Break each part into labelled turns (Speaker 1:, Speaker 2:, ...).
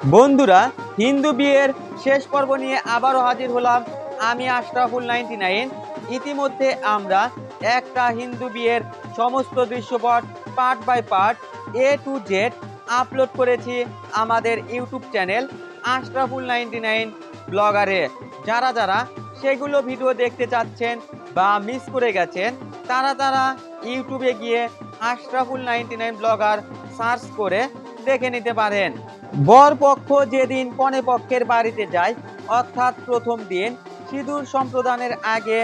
Speaker 1: বন্ধুরা, হিন্দু বিয়ের শেষ পর্ব নিয়ে আবারও হাজির হলাম আমি আশরাফুল নাইনটি নাইন ইতিমধ্যে আমরা একটা হিন্দু বিয়ের সমস্ত দৃশ্যপট part by part A to Z upload করেছি আমাদের YouTube channel Ashraful ninety nine ব্লগারে। যারা যারা সেগুলো ভিডিও দেখতে চাচ্ছেন বা মিস করে গেছেন, তারা তারা ইউটিউবে গিয়ে Ashraful ninety nine blogger search করে দেখে নিতে পারেন। বর পক্ষ যেদিন কনে পক্ষের বাড়িতে যায়, অর্থাৎ প্রথম দিন, সিঁদুর সম্প্রদানের আগে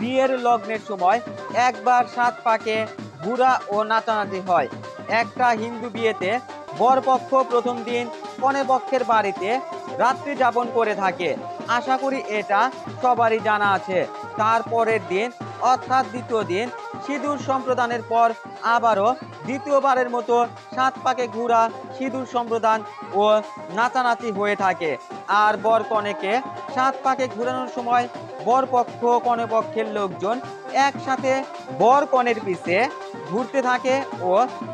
Speaker 1: বিয়ের লগ্নের সময় একবার সাত পাকে ঘুরা ও নাচানাচি হয়। একটা হিন্দু বিয়েতে বর পক্ষ প্রথম দিন কনে পক্ষের বাড়িতে রাত্রি যাপন করে থাকে। আশা করি এটা সবারই জানা আছে। তারপরের দিন, অর্থাৎ দ্বিতীয় দিন সিঁদুর সম্প্রদানের পর আবারও দ্বিতীয়বারের মতো সাত পাকে ঘোরা সিঁদুর সম্প্রদান ও নাচানাচি হয়ে থাকে। আর বর কনেকে সাত পাকে ঘুরানোর সময় বর পক্ষ কনে পক্ষের লোকজন একসাথে বর কনের পিছে ঘুরতে থাকে ও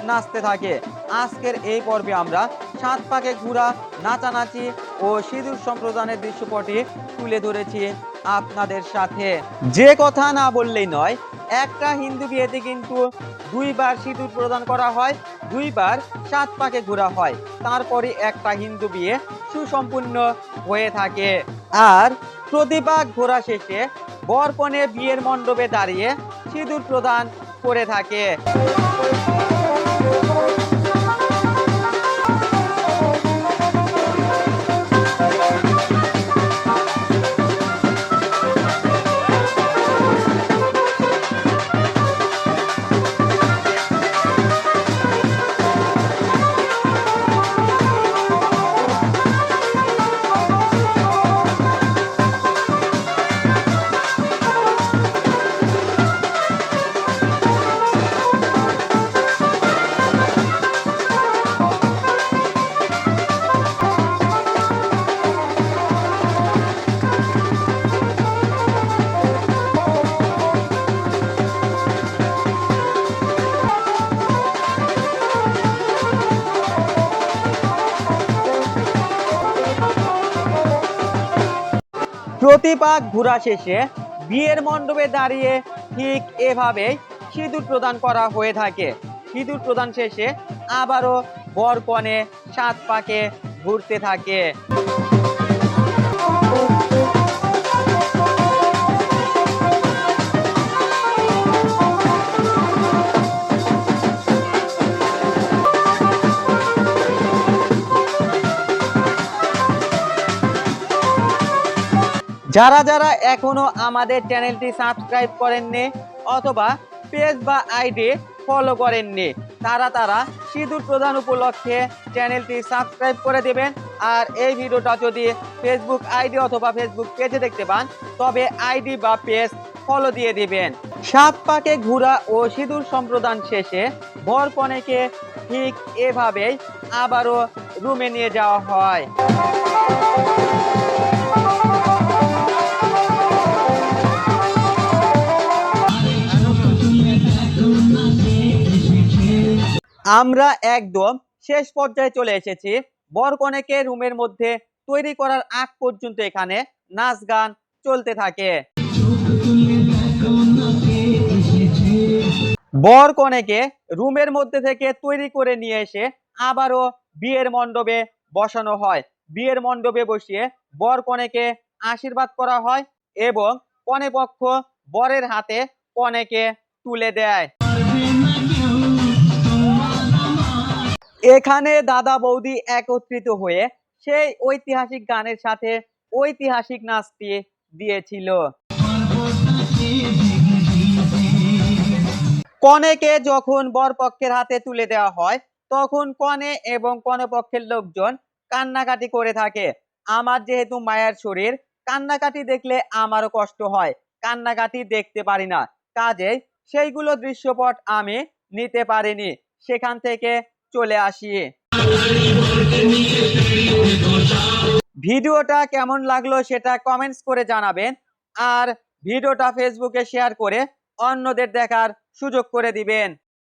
Speaker 1: নাচতে থাকে। আজকের এই পর্বে আমরা সাত পাকে ঘোরা নাচানাচি ও সিঁদুর সম্প্রদানের দৃশ্যপটে তুলে ধরেছি আপনাদের সাথে। যে কথা না বললেই নয় একটা হিন্দু বিয়েতে কিন্তু দুইবার সিঁদুর প্রদান করা হয়, দুইবার সাত পাকে ঘোরা হয়। তারপরে একটা হিন্দু বিয়ে সুসম্পূর্ণ হয়ে থাকে। আর প্রতিপাক ঘোরা শেষে বরপণে বিয়ের মণ্ডপে দাঁড়িয়ে সিঁদুর প্রদান করে থাকে। প্রতিপাক ঘোরা শেষে বিয়ের মণ্ডপে দাঁড়িয়ে ঠিক এভাবেই সিঁদুর প্রদান করা হয়ে থাকে। সিঁদুর প্রদান শেষে আবারও বরকনে সাত পাকে ঘুরতে থাকে। যারা যারা এখনও আমাদের চ্যানেলটি সাবস্ক্রাইব করেননি অথবা পেজ বা আইডি ফলো করেননি, তারা তারা সিঁদুর প্রদান উপলক্ষে চ্যানেলটি সাবস্ক্রাইব করে দেবেন। আর এই ভিডিওটা যদি ফেসবুক আইডি অথবা ফেসবুক পেজে দেখতে পান, তবে আইডি বা পেজ ফলো দিয়ে দিবেন। সাত পাকে ঘোরা ও সিঁদুর সম্প্রদান শেষে বর কনেকে ঠিক এভাবেই আবারও রুমে নিয়ে যাওয়া হয়। আমরা একদম শেষ পর্যায়ে চলে এসেছি। বরকনেকে রুমের মধ্যে তৈরি করার আগ পর্যন্ত এখানে নাচ গান চলতে থাকে। বর কনেকে রুমের মধ্যে থেকে তৈরি করে নিয়ে এসে আবারও বিয়ের মণ্ডপে বসানো হয়। বিয়ের মণ্ডপে বসিয়ে বর কনেকে আশীর্বাদ করা হয় এবং কনে পক্ষ বরের হাতে কনেকে তুলে দেয়। এখানে দাদা বৌদি একত্রিত হয়ে সেই ঐতিহাসিক গানের সাথে ঐতিহাসিক নাচটি দিয়েছিল। কনেকে যখন বর পক্ষের হাতে তুলে দেওয়া হয়, তখন কনে এবং কনে পক্ষের লোকজন কান্নাকাটি করে থাকে। আমার যেহেতু মায়ের শরীর, কান্নাকাটি দেখলে আমারও কষ্ট হয়, কান্নাকাটি দেখতে পারি না। কাজেই সেইগুলো দৃশ্যপট আমি নিতে পারিনি। সেখান থেকে চলে আসি। ভিডিওটা কেমন লাগল সেটা কমেন্টস করে জানাবেন। আর ভিডিওটা ফেসবুকে শেয়ার করে অন্যদের দেখার সুযোগ করে দিবেন।